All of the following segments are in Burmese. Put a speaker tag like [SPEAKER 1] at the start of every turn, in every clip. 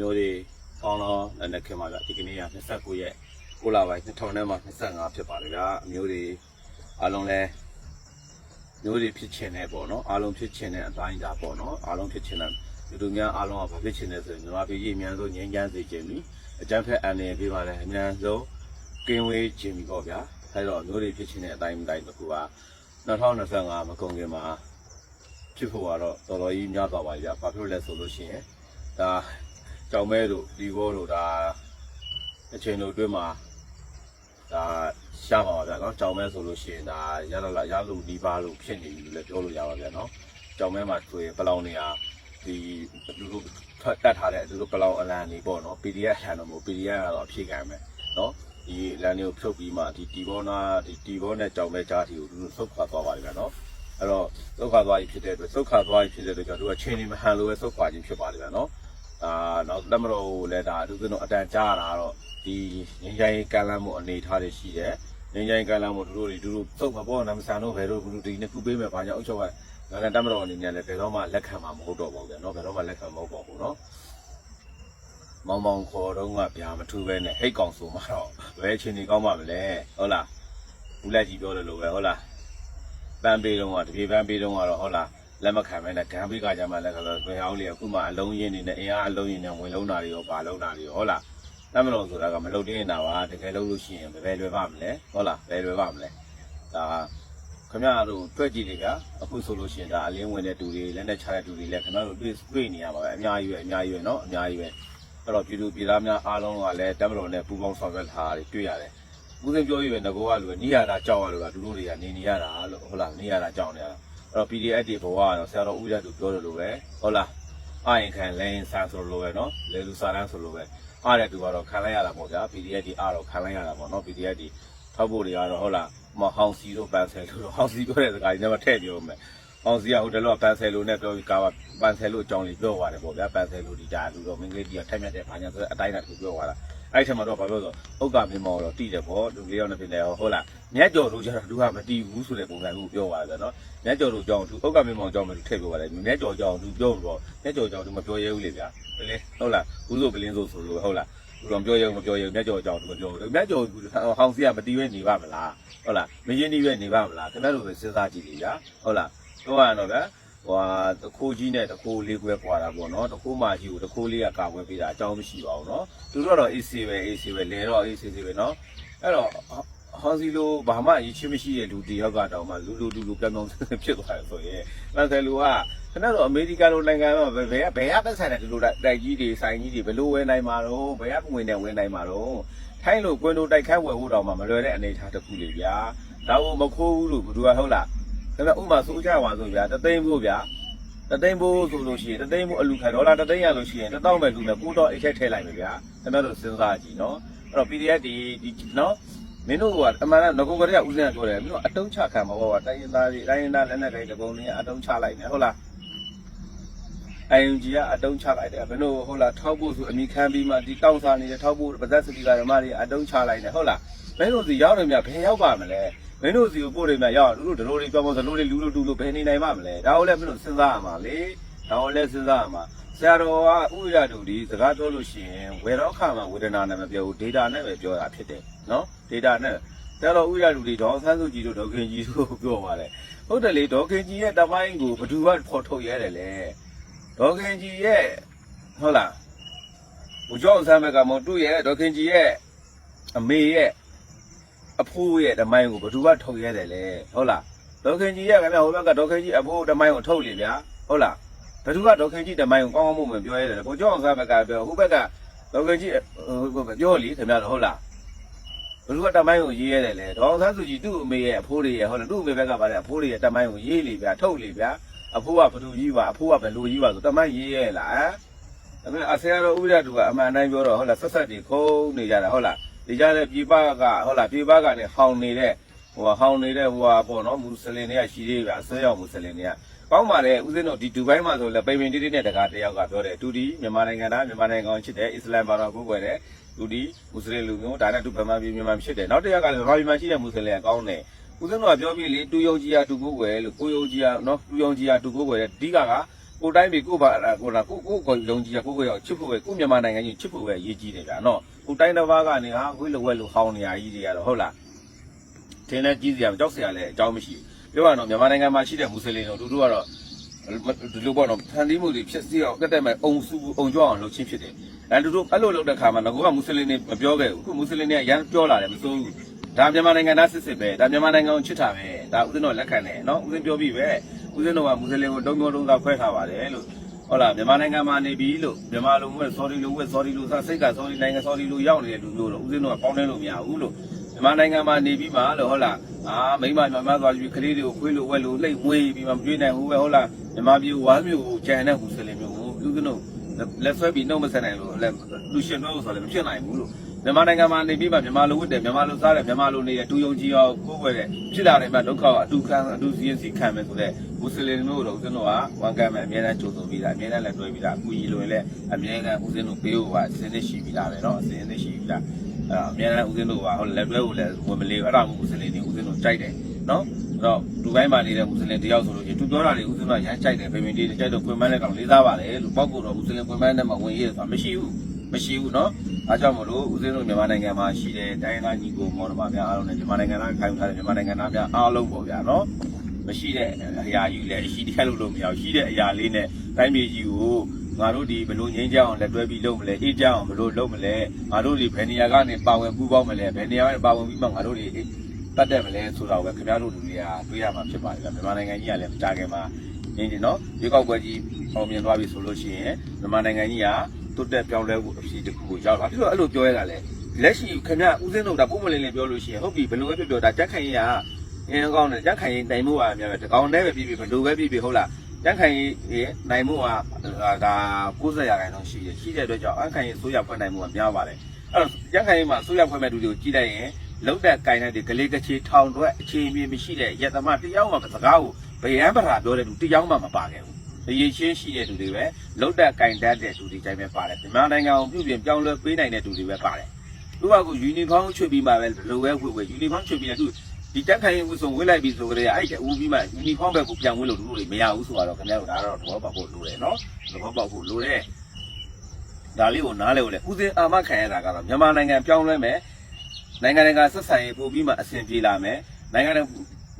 [SPEAKER 1] မျိုးတွေကောင်းတော့လက်နဲ့ခင်ပါဗျဒီကနေ့က29ရက်9လပိုင်း2000နဲ့မှ25ဖြစ်ပါတယ်ဗျာအမျိုးတွေအားလုံးလဲမျိုးတွေဖြစ်ချင်တယ်ပေါ့နော်အားလုံးဖြစ်ချင်တဲ့အတိုင်းဒါပေါ့နော်အားလုံးဖြစ်ချင်တဲ့လူတို့များအားလုံးကဘာဖြစ်ချင်လဲဆိုရင်မြန်မာပြည်ကြီးအများဆုံးငြိမ်းချမ်းစေခြင်းပြီးအကြမ်းဖက်အန်နေပေးပါလေအများဆုံးကင်းဝေးခြင်းပြီးပေါ့ဗျာအဲတော့မျိုးတွေဖြစ်ချင်တဲ့အတိုင်းတိုင်းတစ်ခုက2025မကုန်ခင်မှာဖြစ်ဖို့ကတော့တော်တော်ကြီးများသွားပါပြီဗျ။ဘာဖြစ်လို့လဲဆိုလို့ရှိရင်ဒါ ကြောင်မဲတို့ဒီဘောတို့ဒါအချိန်တို့အတွင်းမှာဒါရှားပါပါဗျာနော်။ကြောင်မဲဆိုလို့ရှိရင်ဒါရလာလာရလို့ဒီပါလို့ဖြစ်နေပြီလို့လည်းပြောလို့ရပါဗျာနော်။ကြောင်မဲမှာဆိုရင်ပလောင်နေရာဒီလူတို့ထွက်တက်ထားတဲ့လူတို့ပလောင်အလံနေပေါ့နော်။ PDF ဟန်တော့မဟုတ် PDF ကတော့အဖြေခံမယ်နော်။ဒီလမ်းတွေကိုဖြုတ်ပြီးမှဒီတီဘောနာဒီတီဘောနဲ့ကြောင်မဲကြားတီကိုလူတို့ဆုတ်ခွာသွားပါလိမ့်မယ်နော်။အဲ့တော့သုတ်ခါသွားပြီဖြစ်တဲ့အတွက်သုတ်ခါသွားပြီဖြစ်တဲ့အတွက်ကြောင့်သူကချင်းနေမဟန်လို့ပဲသုတ်ခွာခြင်းဖြစ်ပါလိမ့်မယ်နော် အာနောက်လက်မတော်ကိုလည်းဒါအထူးသဖြင့်တော့အတန်ကြားတာတော့ဒီငင်းချိုင်းကမ်းလမ်းမှုအနေထားတွေရှိတယ်ငင်းချိုင်းကမ်းလမ်းမှုတို့တွေတို့တို့သုတ်မပေါ်နမဆန်တို့ဘယ်တို့ဘူးဒီနှစ်ခုပေးမယ်ဘာကြောင့်အုပ်ချုပ်ကငါလည်းတက်မတော်အနေနဲ့လည်းဘယ်တော့မှလက်ခံမှာမဟုတ်တော့ပါဘူးဗျာနော်ဘယ်တော့မှလက်ခံမဟုတ်ပါဘူးနော်မောင်မောင်ခေါ်တော့ကဗျာမထူးပဲနဲ့ဟိတ်ကောင်ဆိုမှတော့ဘယ်အချိန်ကြီးကောင်းပါမလဲဟုတ်လားဘူးလက်ကြီးပြောတယ်လို့ပဲဟုတ်လားပန်းပေးတော့ကတပြေပန်းပေးတော့ကတော့ဟုတ်လား လက်မခံမဲနဲ့ဂန်ပေးကကြမှာလည်းဆိုတော့ဘယ်အောင်လေအခုမှအလုံးရင်းနေနဲ့အင်အားအလုံးရင်းနဲ့ဝင်လုံးတာတွေရောပါလုံးတာတွေရောဟုတ်လားတမလို့ဆိုတာကမလုံတင်းနေတာပါတကယ်လို့လို့ရှိရင်ဘယ်လွယ်ပါမလဲဟုတ်လားဘယ်လွယ်ပါမလဲဒါခင်ဗျားတို့တွေ့ကြည့်လေဗျာအခုဆိုလို့ရှိရင်ဒါအလင်းဝင်တဲ့တူတွေလက်နဲ့ချတဲ့တူတွေလည်းခင်ဗျားတို့တွေ့တွေ့နေရပါပဲအများကြီးပဲအများကြီးပဲเนาะအများကြီးပဲအဲ့တော့ပြည်သူပြည်သားများအားလုံးကလည်းတမလို့နဲ့ပူပေါင်းဆောင်ရွက်ထားတာတွေတွေ့ရတယ် ဦးစင်ပြောရရင်ငကောကလူပဲနေရတာကြောက်ရလို့ကလူတို့တွေကနေနေရတာလို့ဟုတ်လားနေရတာကြောက်နေရတာအဲ့ တော့ PDF တွေဘဝတော့ဆရာတော်ဦးရသူပြောတယ်လို့ပဲဟုတ်လားအရင်ခံလဲရင်ဆန်ဆိုလိုပဲနော်လဲလူစာတန်းဆိုလိုပဲအားတဲ့သူကတော့ခံလိုက်ရတာပေါ့ဗျာ PDF တွေအားတော့ခံလိုက်ရတာပေါ့နော် PDF တွေထောက်ဖို့တွေကတော့ဟုတ်လားမဟောင်စီတို့ပန်ဆယ်လို့ဟောင်စီပြောတဲ့စကားကြီးညမထည့်ပြောမယ်ဟောင်စီကဟိုတလောပန်ဆယ်လို့နဲ့ပြောပြီးကာပန်ဆယ်လို့အကြောင်းလေးပြောသွားတယ်ပေါ့ဗျာပန်ဆယ်လို့ဒီတာလူတော်မင်းကလေးကြီးကထက်မြက်တဲ့ဘာညာဆိုတဲ့အတိုင်းအတာကိုပြောသွားတာ အဲ့ထက်မှာတော့ဘာပြောဆိုဥက္ကမင်းမော်တော့တိတယ်ပေါ့လူလေးယောက်နဲ့ဖြစ်တယ်ဟုတ်လားမြတ်ကျော်တို့ကျတော့သူကမတီးဘူးဆိုတဲ့ပုံစံကိုပြောသွားတယ်နော်မြတ်ကျော်တို့ကြောင်းသူဥက္ကမင်းမော်ကြောင်းမသူထည့်ပြောပါတယ်မြတ်ကျော်ကြောင်းသူပြောတော့မြတ်ကျော်ကြောင်းသူမပြောရဲဘူးလေဗျာလေဟုတ်လားဘူးဆိုပလင်းဆိုဆိုလို့ဟုတ်လားသူတော့ပြောရဲမပြောရဲမြတ်ကျော်ကြောင်းသူမပြောဘူးမြတ်ကျော်ဟောင်းစီကမတီးပဲနေပါမလားဟုတ်လားမရင်းနှီးပဲနေပါမလားခင်ဗျားတို့ပဲစဉ်းစားကြည့်လေဗျာဟုတ်လားတော့ရတော့ဗျာ ဟွာတခိုးကြီးနဲ့တခိုးလေးကွဲကွာတာပေါ့နော်တခိုးမကြီးကိုတခိုးလေးကကာကွယ်ပေးတာအကြောင်းမရှိပါဘူးနော်သူတို့ကတော့ AC ပဲ AC ပဲလဲတော့ AC ပဲနော်အဲ့တော့ဟောစီလိုဘာမှအရေးချင်းမရှိတဲ့လူတယောက်ကတော့မှလူလူလူလူပြောင်းပြောင်းဖြစ်သွားတယ်ဆိုရင်မန်ဆယ်လူကခဏတော့အမေရိကန်လိုနိုင်ငံမှာဘယ်ဘယ်ကဘယ်ကသက်ဆိုင်တဲ့ဒီလိုတိုက်ကြီးတွေဆိုင်ကြီးတွေဘယ်လိုဝယ်နိုင်မှာတော့ဘယ်ကဝင်နေဝင်နိုင်မှာတော့ထိုင်းလိုကွင်းတို့တိုက်ခန်းဝယ်ဖို့တောင်မှမလွယ်တဲ့အနေအထားတစ်ခုလေဗျာဒါကိုမခိုးဘူးလို့ဘယ်သူကဟုတ်လား ဒါပေမဲ့ဥမာဆိုကြပါဆိုဗျာတသိန်းဖို့ဗျာတသိန်းဘိုးဆိုလို့ရှိရင်တသိန်းဘိုးအလူခံဒေါ်လာတသိန်းရလို့ရှိရင်တစ်တောင်းပဲလူနဲ့ကိုတော့အိတ်ထက်ထည့်လိုက်မယ်ဗျာခင်ဗျားတို့စဉ်းစားကြည့်နော်အဲ့တော့ PDF ဒီဒီနော်မင်းတို့ကအမှန်တော့ငကိုကလေးကဦးစင်းကပြောတယ်မင်းတို့အတုံးချခံမှာပေါ့တိုင်းရင်းသားတွေတိုင်းရင်းသားလက်နက်တွေတပုံတွေကအတုံးချလိုက်တယ်ဟုတ်လား IUG ကအတုံးချလိုက်တယ်မင်းတို့ဟုတ်လားထောက်ဖို့ဆိုအမိခံပြီးမှဒီတောက်စားနေတဲ့ထောက်ဖို့ပါသက်စပီကာဓမ္မတွေအတုံးချလိုက်တယ်ဟုတ်လားမင်းတို့စီရောက်တယ်မြဘယ်ရောက်ပါမလဲ မင်းတို့စီကိုပို့တယ်မြရောက်တို့တို့တို့တွေပြောင်းလို့တို့တွေလူတို့တူလို့ဘယ်နေနိုင်ပါမလဲဒါကိုလည်းမင်းတို့စဉ်းစားရမှာလေဒါကိုလည်းစဉ်းစားရမှာဆရာတော်ကဥရတူဒီစကားပြောလို့ရှိရင်ဝေရောခါမှာဝေဒနာနဲ့မပြောဘူး data နဲ့ပဲပြောတာဖြစ်တယ်နော် data နဲ့ဆရာတော်ဥရတူဒီဒေါ်ဆန်းစုကြည်တို့ဒေါခင်ကြီးတို့ပြောပါတယ်ဟုတ်တယ်လေဒေါခင်ကြီးရဲ့တမိုင်းကိုဘယ်သူကဖော်ထုတ်ရဲတယ်လဲဒေါခင်ကြီးရဲ့ဟုတ်လားဘုကျောင်းဆမ်းဘက်ကမတို့ရဲ့ဒေါခင်ကြီးရဲ့အမေရဲ့ အဖိုးရဲ့ဓမိုင်းကိုဘယ်သူကထုတ်ရဲတယ်လဲဟုတ်လားဒေါခင်ကြီးရဲ့ခင်ဗျဟိုဘက်ကဒေါခင်ကြီးအဖိုးဓမိုင်းကိုထုတ်လေဗျာဟုတ်လားဘယ်သူကဒေါခင်ကြီးဓမိုင်းကိုကောင်းကောင်းမွန်မွန်ပြောရဲတယ်ဘုကျောင်းဆမ်းဘက်ကပြောဟိုဘက်ကဒေါခင်ကြီးဟိုပြောလीခင်ဗျဟုတ်လားဘယ်သူကဓမိုင်းကိုရေးရဲတယ်လဲဒေါအောင်ဆန်းစုကြည်သူ့အမေရဲ့အဖိုးတွေရဲ့ဟုတ်လားသူ့အမေဘက်ကပါလေအဖိုးတွေရဲ့ဓမိုင်းကိုရေးလေဗျာထုတ်လေဗျာအဖိုးကဘလူကြီးပါအဖိုးကဘလူကြီးပါဆိုတမန်ရေးရဲလားဟမ်ဒါပေမဲ့အဆရာတော်ဥရတူကအမှန်တိုင်းပြောတော့ဟုတ်လားဆက်ဆက်တွေခုံးနေကြတာဟုတ်လား ဒီကြတဲ့ပြည်ပကဟုတ်လားပြည်ပကနေဟောင်းနေတဲ့ဟိုဟောင်းနေတဲ့ဟိုဟာပေါ့နော်မွတ်စလင်တွေကရှိသေးပြီအဆွဲရောက်မွတ်စလင်တွေကကောင်းပါလေဦးဇင်းတို့ဒီဒူဘိုင်းမှာဆိုလဲပိန်ပိန်တိတိနဲ့တကားတယောက်ကပြောတယ်တူဒီမြန်မာနိုင်ငံသားမြန်မာနိုင်ငံကောင်ချစ်တယ်အစ္စလမ်ဘာသာကိုကိုွယ်တယ်တူဒီမွတ်စလင်လူမျိုးဒါနဲ့တူဗမာပြည်မြန်မာဖြစ်တယ်နောက်တစ်ယောက်ကလည်းဗမာပြည်မှာရှိတဲ့မွတ်စလင်ကကောင်းတယ်ဦးဇင်းတို့ကပြောပြီးလေတူယုံကြီးကတူကိုွယ်လို့ကိုယုံကြီးကနော်တူယုံကြီးကတူကိုွယ်တဲ့ဒီကက ကိုတိုင်းပြည်ကိုပါကိုလာကိုကိုကိုလုံကြီးကိုကိုရောက်ချစ်ဖို့ပဲကိုမြန်မာနိုင်ငံကြီးချစ်ဖို့ပဲရေးကြီးတယ်ဗျာနော်ကိုတိုင်းတစ်ပါးကနေဟာခွေးလိုဝဲလိုဟောင်းနေရကြီးတွေကတော့ဟုတ်လားထင်းလဲကြီးစရာကြောက်စရာလည်းအကြောင်းမရှိဘူးပြောရတော့မြန်မာနိုင်ငံမှာရှိတဲ့မွတ်စလင်တို့တို့ကတော့ဒီလိုပေါ့နော်ဖန်တီးမှုတွေဖြစ်စီအောင်တက်တက်မဲ့အုံစုအုံကြွအောင်လုပ်ချင်းဖြစ်တယ်အဲတို့တို့အဲ့လိုလုပ်တဲ့ခါမှာငါကမွတ်စလင်တွေမပြောခဲ့ဘူးခုမွတ်စလင်တွေကရမ်းပြောလာတယ်မစိုးဘူးဒါမြန်မာနိုင်ငံသားစစ်စစ်ပဲဒါမြန်မာနိုင်ငံကိုချစ်တာပဲဒါဦးဇင်းတို့လက်ခံတယ်နော်ဦးဇင်းပြောပြီးပဲ ဦးဇင်းတို့ကမွတ်စလင်ကိုတုံးပြောတုံးသားခွဲထားပါတယ်လို့ဟုတ်လားမြန်မာနိုင်ငံမှာနေပြီလို့မြန်မာလူမျိုး sorry လို့ဝက် sorry လို့စစိတ်က sorry နိုင်ငံ sorry လို့ရောက်နေတဲ့လူမျိုးတော့ဦးဇင်းတို့ကပေါင်းနေလို့မရဘူးလို့မြန်မာနိုင်ငံမှာနေပြီးမှလို့ဟုတ်လားအာမိမမြန်မာသွားပြီးကလေးတွေကိုခွေးလို့ဝက်လို့လှိတ်မွေးပြီးမှမကြွေးနိုင်ဘူးပဲဟုတ်လားမြန်မာပြည်ဝါမျိုးကိုကြံတဲ့မွတ်စလင်မျိုးကိုဦးဇင်းတို့လက်ဆွဲပြီးနှုတ်မဆက်နိုင်လို့လက်လူရှင်တော့ဆိုလည်းမဖြစ်နိုင်ဘူးလို့မြန်မာနိုင်ငံမှာနေပြီးမှမြန်မာလူဝတ်တယ်မြန်မာလူစားတယ်မြန်မာလူနေရတူယုံကြည်အောင်ကိုယ်ွယ်တယ်ဖြစ်လာတယ်မှဒုက္ခအတူခံအတူစီရင်စီခံမယ်ဆိုတဲ့ မွတ်စလင်မျိုးတို့ဦးဇင်းတို့ကဝန်ကမ်းမယ်အများနဲ့ကြိုးဆိုပြီးတာအများနဲ့လည်းတွဲပြီးတာအကူကြီးလိုရင်လည်းအများနဲ့ဦးဇင်းတို့ပေးဖို့ကအစင်းနဲ့ရှိပြီးတာပဲเนาะအစင်းနဲ့ရှိပြီးတာအဲ့အများနဲ့ဦးဇင်းတို့ကဟိုလက်တွဲကိုလည်းဝင်မလေးအဲ့ဒါမွတ်စလင်တွေဦးဇင်းတို့ကြိုက်တယ်เนาะအဲ့တော့ဒူဘိုင်းမှာနေတဲ့မွတ်စလင်တယောက်ဆိုလို့ချင်းသူပြောတာတွေဦးဇင်းတို့ကရမ်းကြိုက်တယ်ဖေမင်းတေးကြိုက်တော့ပွင့်မန်းတဲ့ကောင်လေးသားပါလေလို့ပောက်ကတော့မွတ်စလင်ပွင့်မန်းတဲ့မှာဝင်ရေးဆိုတာမရှိဘူးမရှိဘူးเนาะအားကြောင့်မလို့ဦးဇင်းတို့မြန်မာနိုင်ငံမှာရှိတဲ့တိုင်းသားညီကိုမော်တော်မများအားလုံးနဲ့မြန်မာနိုင်ငံသားခိုင်ထားတဲ့မြန်မာနိုင်ငံသားများအားလုံးပေါ့ဗျာเนาะ မရှိတဲ့အရာကြီးလည်းရှိတဲ့လို့လို့မရဘူးရှိတဲ့အရာလေးနဲ့တိုင်းပြည်ကြီးကိုငါတို့ဒီဘလို့ငင်းကြအောင်လက်တွဲပြီးလုပ်မလဲအေးကြအောင်ဘလို့လုပ်မလဲငါတို့ဒီဘယ်နေရာကနေပါဝင်ပူးပေါင်းမလဲဘယ်နေရာကနေပါဝင်ပြီးမှငါတို့ဒီတတ်တယ်မလဲဆိုတော့ပဲခင်ဗျားတို့လူတွေကတွေးရမှာဖြစ်ပါတယ်ဗျမြန်မာနိုင်ငံကြီးကလည်းမကြခင်မှာရင်းနေနော်ရွေးကောက်ပွဲကြီးအောင်မြင်သွားပြီဆိုလို့ရှိရင်မြန်မာနိုင်ငံကြီးကတိုးတက်ပြောင်းလဲဖို့အဖြစ်တစ်ခုကိုရောက်လာပြီးတော့အဲ့လိုပြောရတာလေလက်ရှိခင်ဗျာဦးစင်းတို့ဒါပုံမလင်းလင်းပြောလို့ရှိရင်ဟုတ်ပြီဘယ်လိုပဲပြောပြောဒါကြက်ခိုင်ရ အင်းကောင်းတယ်ကြက်ခိုင်ရင်တိုင်မှုပါများပဲတကောင်တည်းပဲပြီးပြီဘယ်လိုပဲပြီးပြီဟုတ်လားကြက်ခိုင်ရင်နိုင်မှုကဒါ90ရာခိုင်နှုန်းရှိတယ်ရှိတဲ့အတွက်ကြောင့်အခိုင်ရင်ဆိုးရဖွင့်နိုင်မှုကများပါတယ်အဲ့တော့ကြက်ခိုင်မှာဆိုးရဖွင့်မဲ့သူတွေကိုကြည့်လိုက်ရင်လုံးတဲ့ကိုင်တဲ့ဒီဂလေးကချေထောင်တော့အခြေအမြင်မရှိတဲ့ရတမတယောက်မှစကားကိုဗယံပရာပြောတဲ့သူတယောက်မှမပါခဲ့ဘူးအရေးချင်းရှိတဲ့သူတွေပဲလုံးတဲ့ကိုင်တတ်တဲ့သူတွေတိုင်းပဲပါတယ်မြန်မာနိုင်ငံကိုပြုပြင်ပြောင်းလဲပေးနိုင်တဲ့သူတွေပဲပါတယ်သူကကိုယူနီဖောင်းချွတ်ပြီးမှပဲလိုပဲဝတ်ဝတ်ယူနီဖောင်းချွတ်ပြီးတော့သူ ဒီတက်ခိုင်ဝတ်ဆုံးဝတ်လိုက်ပြီးဆိုကြတဲ့အဲ့ကျဦးပြီးမှယူနီဖောင်းဘက်ကိုပြန်ဝတ်လို့လူတွေမရဘူးဆိုတော့ခင်ဗျားတို့ဒါတော့သဘောပေါက်ဖို့လိုတယ်နော်သဘောပေါက်ဖို့လိုတယ်ဒါလေးကိုနားလဲကိုလေဦးစင်အာမခံရတာကတော့မြန်မာနိုင်ငံပြောင်းလဲမယ်နိုင်ငံတကာဆက်ဆံရေးပို့ပြီးမှအဆင်ပြေလာမယ်နိုင်ငံတကာ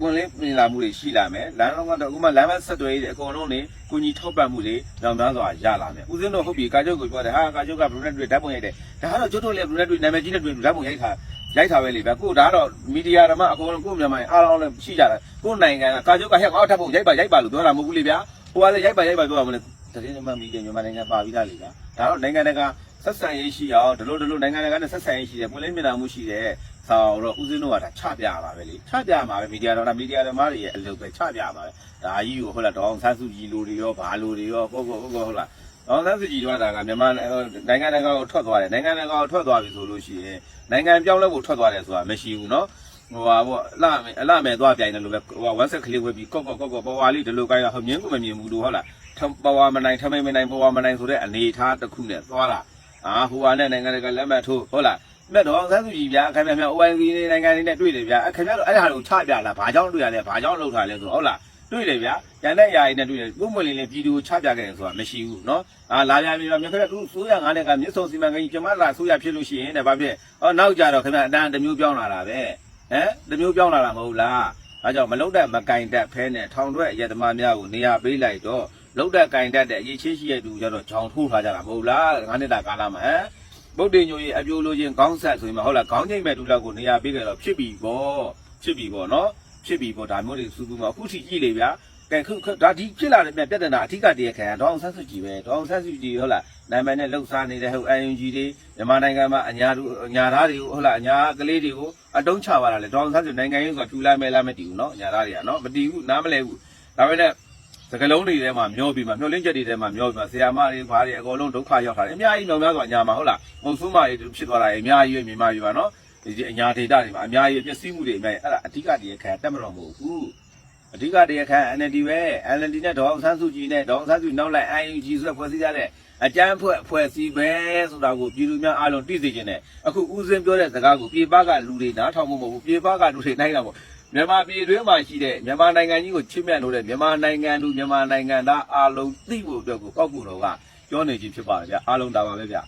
[SPEAKER 1] ပွင့်လင်းပြင်လာမှုတွေရှိလာမယ်လမ်းလုံးကတော့ဥမာလမ်းမဆက်သွယ်ရေးတွေအကုန်လုံးနေကုညီထောက်ပံ့မှုတွေကြောင်သားစွာရလာမယ်ဦးစင်းတို့ဟုတ်ပြီကာချုပ်ကိုပြောတယ်ဟာကာချုပ်ကဘလူးနဲ့တွေ့ဓာတ်ပုံရိုက်တယ်ဒါကတော့ကျွတ်တို့လည်းဘလူးနဲ့တွေ့နာမည်ကြီးနဲ့တွေ့ဓာတ်ပုံရိုက်တာ ရိုက်တာပဲလေဗျကိုဒါကတော့မီဒီယာဓမ္မအကုန်လုံးကိုမြန်မာအားလုံးလည်းရှိကြတာကိုနိုင်ငံကကာချုပ်ကဟဲ့အောက်ထပ်ဖို့ရိုက်ပါရိုက်ပါလို့ပြောတာမဟုတ်ဘူးလေဗျဟိုကလည်းရိုက်ပါရိုက်ပါပြောတာမလို့တရင်မှမီဒီယာမြန်မာနိုင်ငံပါပြီးသားလေဗျဒါတော့နိုင်ငံတကာဆက်ဆံရေးရှိအောင်ဒီလိုဒီလိုနိုင်ငံတကာနဲ့ဆက်ဆံရေးရှိတယ်ပွင့်လင်းမြင်တာမှုရှိတယ်ဆောင်တော့ဦးစင်းတို့ကဒါချပြပါပဲလေချပြမှာပဲမီဒီယာတော့မီဒီယာဓမ္မတွေရဲ့အလုပ်ပဲချပြပါပဲဒါကြီးကိုဟုတ်လားဒေါအောင်ဆန်းစုကြည်လူတွေရောဘာလူတွေရောပေါ့ပေါ့ဟုတ်ဟုတ်လား နော်လက်စကြည်ထွက်တာကမြန်မာနိုင်ငံတကာကိုထွက်သွားတယ်နိုင်ငံတကာကိုထွက်သွားပြီဆိုလို့ရှိရင်နိုင်ငံပြောင်းလဲဖို့ထွက်သွားတယ်ဆိုတာမရှိဘူးနော်ဟိုပါပေါ့အလှမယ်အလှမယ်သွားပြိုင်တယ်လို့ပဲဟိုဝက်ဆက်ကလေးဝယ်ပြီးကော့ကော့ကော့ကော့ပေါ်ဝါလေးဒီလိုကိုင်းဟိုမြင်းကိုမမြင်ဘူးလို့ဟုတ်လားပေါ်ဝါမနိုင်ထမိန်မနိုင်ပေါ်ဝါမနိုင်ဆိုတဲ့အနေထားတစ်ခုနဲ့သွားတာအာဟိုပါနဲ့နိုင်ငံတကာလက်မှတ်ထိုးဟုတ်လားမြတ်တော်ဆန်းစုကြည်ဗျာခင်ဗျာမြ OIC နိုင်ငံတွေနဲ့တွေ့တယ်ဗျာခင်ဗျားတို့အဲ့ဒါကိုချပြလာဘာကြောင့်တွေ့ရလဲဘာကြောင့်လောက်ထားလဲဆိုတော့ဟုတ်လား တွေ့တယ်ဗျာရန်တဲ့ຢာရီနဲ့တွေ့တယ်ပုံမလင်းလေးဗီဒီယိုချပြခဲ့တယ်ဆိုတာမရှိဘူးเนาะအာလာပြပြီးတော့မြတ်ခက်သူဆိုးရငါးနဲ့ကမြစ်ဆုံစီမံကိန်းကျမလာဆိုးရဖြစ်လို့ရှိရင်တဲ့ဘာဖြစ်ဟောနောက်ကြတော့ခင်ဗျအတန်းတစ်မျိုးပြောင်းလာတာပဲဟမ်တစ်မျိုးပြောင်းလာတာမဟုတ်လားအဲကြောင့်မလုတ်တဲ့မကင်တက်ဖဲနဲ့ထောင်ထွက်ရတမများကိုနေရာပေးလိုက်တော့လုတ်တဲ့ကင်တက်တဲ့အရေးချင်းရှိတဲ့သူကြတော့ဂျောင်ထိုးထားကြတာမဟုတ်လားငါးနှစ်တာကာလမှာဟမ်ဗုဒ္ဓညိုကြီးအပြိုးလိုချင်းခေါင်းဆက်ဆိုရင်မဟုတ်လားခေါင်းချိန်မဲ့တူလောက်ကိုနေရာပေးကြတော့ဖြစ်ပြီပေါ့ဖြစ်ပြီပေါ့နော် ဖြစ်ပြီပေါ့ဒါမျိုးတွေစုစုမှာအခုထိကြည့်လေဗျာကဲခုဒါဒီဖြစ်လာတဲ့ပြဿနာအထူးကတည်းကခံရဒေါအောင်ဆန်းစုကြည်ပဲဒေါအောင်ဆန်းစုကြည်ဟုတ်လားနိုင်ငံနဲ့လှုပ်ရှားနေတဲ့ဟုတ် UNG တွေမြန်မာနိုင်ငံမှာအညာတို့အညာသားတွေကိုဟုတ်လားအညာကလေးတွေကိုအတုံးချပါလာလေဒေါအောင်ဆန်းစုနိုင်ငံရေးဆိုတာပြူလိုက်မဲလားမတည်ဘူးနော်အညာသားတွေကနော်မတည်ဘူးနားမလဲဘူးဒါပေမဲ့စကလုံးတွေထဲမှာမျောပြီးမှမျောလင်းချက်တွေထဲမှာမျောပြီးမှဆရာမတွေဘာတွေအကုန်လုံးဒုက္ခရောက်တာအများကြီးမျောများစွာညာမှာဟုတ်လားမုံဆူးမတွေဖြစ်သွားတာအများကြီးပဲမြင်မှယူပါနော် ဒီအညာဒေတာတွေမှာအများကြီးပျက်စီးမှုတွေအများကြီးအဲ့ဒါအဓိကတည်းကခံတက်မတော်မဟုတ်ဘူးအဓိကတည်းကခံ NLD ပဲ NLD နဲ့ဒေါအောင်ဆန်းစုကြည်နဲ့ဒေါအောင်ဆန်းစုနောက်လိုက် IUG ဆိုတဲ့ဖွဲ့စည်းကြတဲ့အကြမ်းဖွဲ့ဖွဲ့စည်းပဲဆိုတာကိုပြည်သူများအားလုံးသိစေချင်တယ်အခုဦးစင်းပြောတဲ့စကားကိုပြေပကလူတွေနားထောင်မှုမဟုတ်ဘူးပြေပကလူတွေနိုင်တာပေါ့မြန်မာပြည်တွင်းမှာရှိတဲ့မြန်မာနိုင်ငံကြီးကိုချစ်မြတ်လို့တဲ့မြန်မာနိုင်ငံသူမြန်မာနိုင်ငံသားအားလုံးသိဖို့အတွက်ကိုကောက်ကူတော်ကပြောနေခြင်းဖြစ်ပါတယ်ဗျာအားလုံးဒါပါပဲဗျာ